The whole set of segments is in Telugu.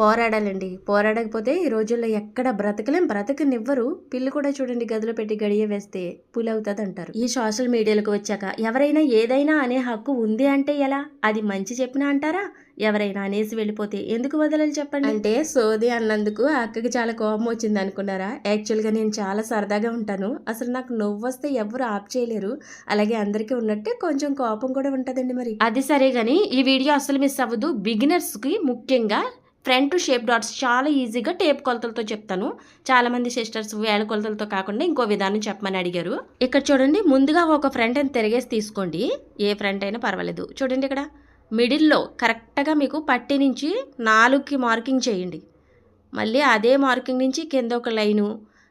పోరాడాలండి. పోరాడకపోతే ఈ రోజుల్లో ఎక్కడ బ్రతకలేం. బ్రతకనివ్వరు. పిల్లి కూడా చూడండి గదిలో పెట్టి గడియ వేస్తే పులి అవుతుంది అంటారు ఈ సోషల్ మీడియాలకు వచ్చాక ఎవరైనా ఏదైనా అనే హక్కు ఉంది అంటే ఎలా? అది మంచి చెప్పినా అంటారా? ఎవరైనా అనేసి వెళ్ళిపోతే ఎందుకు వదలాలి చెప్పండి? అంటే సోది అన్నందుకు ఆ అక్కకి చాలా కోపం వచ్చింది అనుకున్నారా? యాక్చువల్గా నేను చాలా సరదాగా ఉంటాను. అసలు నాకు నవ్వు వస్తే ఎవరు ఆప్ చేయలేరు. అలాగే అందరికీ ఉన్నట్టే కొంచెం కోపం కూడా ఉంటుందండి మరి. అది సరే కానీ ఈ వీడియో అసలు మిస్ అవ్వదు. బిగినర్స్కి ముఖ్యంగా ఫ్రంట్ షేప్ డాట్స్ చాలా ఈజీగా టేప్ కొలతలతో చెప్తాను. చాలా మంది సిస్టర్స్ వేల కొలతలతో కాకుండా ఇంకో విధానం చెప్పమని అడిగారు. ఇక్కడ చూడండి ముందుగా ఒక ఫ్రంట్ అని తిరిగేసి తీసుకోండి. ఏ ఫ్రంట్ అయినా పర్వాలేదు. చూడండి ఇక్కడ మిడిల్లో కరెక్ట్గా మీకు పట్టి నుంచి నాలుగుకి మార్కింగ్ చేయండి. మళ్ళీ అదే మార్కింగ్ నుంచి కింద ఒక లైను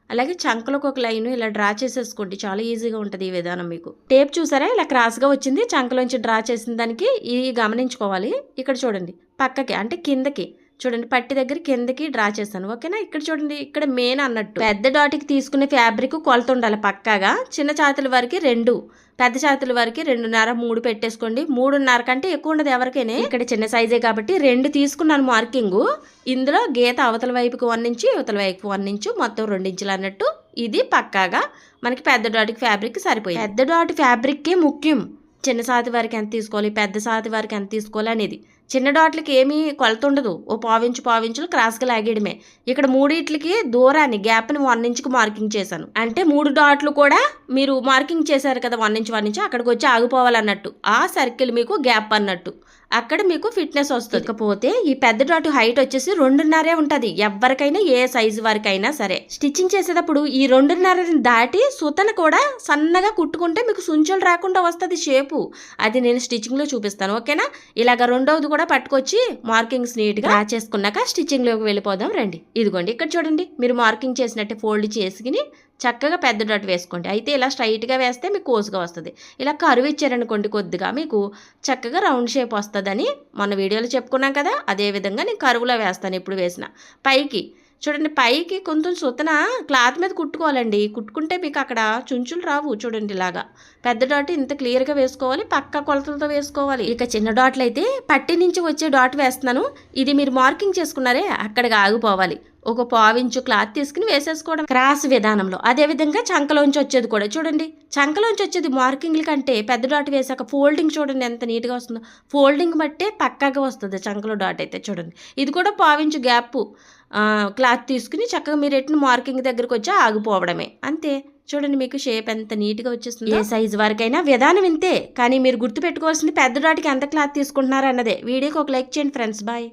అలాగే చంకలకు ఒక లైన్ ఇలా డ్రా చేసేసుకోండి. చాలా ఈజీగా ఉంటుంది ఈ విధానం మీకు. టేప్ చూసారా? ఇలా క్రాస్గా వచ్చింది చంకలోంచి డ్రా చేసిన దానికి ఇది గమనించుకోవాలి. ఇక్కడ చూడండి పక్కకి అంటే కిందకి చూడండి పట్టి దగ్గర కిందకి డ్రా చేస్తాను ఓకేనా? ఇక్కడ చూడండి ఇక్కడ మెయిన్ అన్నట్టు. పెద్ద డాట్కి తీసుకునే ఫ్యాబ్రిక్ కొలత ఉండాలి పక్కాగా. చిన్న చేతుల వరకు రెండు పెద్ద చేతుల వరకు రెండున్నర మూడు పెట్టేసుకోండి. మూడున్నర కంటే ఎక్కువ ఉండదు ఎవరికైనా. ఇక్కడ చిన్న సైజే కాబట్టి రెండు తీసుకున్నాను మార్కింగ్ ఇందులో గీత అవతల వైపుకి వన్ ఇంచు యువతల వైపుకి వన్ ఇంచు మొత్తం రెండించులు అన్నట్టు. ఇది పక్కాగా మనకి పెద్ద డాట్కి ఫ్యాబ్రిక్ సరిపోయింది. పెద్ద డాట్ ఫ్యాబ్రిక్కే ముఖ్యం. చిన్న సాతి వారికి ఎంత తీసుకోవాలి పెద్ద సాతి వారికి ఎంత తీసుకోవాలి అనేది. చిన్న డాట్లకి ఏమీ కొలత ఉండదు. ఓ పావించు పావించులు క్రాస్గా లాగేయడమే. ఇక్కడ మూడిట్లకి దూరాన్ని గ్యాప్ని వన్ ఇంచ్కి మార్కింగ్ చేశాను. అంటే మూడు డాట్లు కూడా మీరు మార్కింగ్ చేశారు కదా వన్ ఇంచ్ వన్ ఇంచ్ అక్కడికి వచ్చి ఆగిపోవాలన్నట్టు. ఆ సర్కిల్ మీకు గ్యాప్ అన్నట్టు. అక్కడ మీకు ఫిట్నెస్ వస్తుంది. ఇకపోతే ఈ పెద్ద డాట్ హైట్ వచ్చేసి రెండున్నరే ఉంటుంది. ఎవరికైనా ఏ సైజు వరకైనా సరే. స్టిచ్చింగ్ చేసేటప్పుడు ఈ రెండున్నరని దాటి సుతన కూడా సన్నగా కుట్టుకుంటే మీకు సుంచలు రాకుండా వస్తుంది షేపు. అది నేను స్టిచ్చింగ్లో చూపిస్తాను. ఓకేనా? ఇలాగ రెండవది కూడా పట్టుకొచ్చి మార్కింగ్స్ నీట్గా డ్రా చేసుకున్నాక స్టిచ్చింగ్లోకి వెళ్ళిపోదాం రండి. ఇదిగోండి ఇక్కడ చూడండి. మీరు మార్కింగ్ చేసినట్టే ఫోల్డ్ చేసుకుని చక్కగా పెద్ద డాట్ వేసుకోండి. అయితే ఇలా స్ట్రైట్గా వేస్తే మీకు కోసుగా వస్తుంది. ఇలా కరువు ఇచ్చారనుకోండి కొద్దిగా మీకు చక్కగా రౌండ్ షేప్ వస్తుందని మన వీడియోలో చెప్పుకున్నాం కదా అదే విధంగా నేను కరువులో వేస్తాను ఎప్పుడు వేసిన. పైకి చూడండి పైకి కొంచెం సుతన క్లాత్ మీద కుట్టుకోవాలండి. కుట్టుకుంటే మీకు అక్కడ చుంచులు రావు చూడండి ఇలాగా. పెద్ద డాట్ ఇంత క్లియర్గా వేసుకోవాలి పక్క కొలతలతో వేసుకోవాలి. ఇక చిన్న డాట్లు అయితే పట్టి నుంచి వచ్చే డాట్ వేస్తున్నాను. ఇది మీరు మార్కింగ్ చేసుకున్నారే అక్కడికి ఆగిపోవాలి. ఒక పావించు క్లాత్ తీసుకుని వేసేసుకోవడం. క్రాస్ విధానంలో. అదే విధంగా చంకలోంచి వచ్చేది కూడా. చూడండి చంకలోంచి వచ్చేది మార్కింగ్ల కంటే పెద్ద డాట్ వేసాక ఫోల్డింగ్ చూడండి ఎంత నీట్గా వస్తుందో. ఫోల్డింగ్ బట్టే పక్కాగా వస్తుంది చంకలో డాట్ అయితే చూడండి. ఇది కూడా పావించు గ్యాప్ క్లాత్ తీసుకుని చక్కగా మీరు ఎట్టిన మార్కింగ్ దగ్గరకు వచ్చి ఆగిపోవడమే. అంతే. చూడండి మీకు షేప్ ఎంత నీట్గా వచ్చేస్తుంది. ఏ సైజు వరకైనా విధానం ఇంతే. కానీ మీరు గుర్తుపెట్టుకోవాల్సింది పెద్ద డాట్కి ఎంత క్లాత్ తీసుకుంటున్నారు అన్నదే. వీడియోకి ఒక లైక్ చేయండి ఫ్రెండ్స్. బాయ్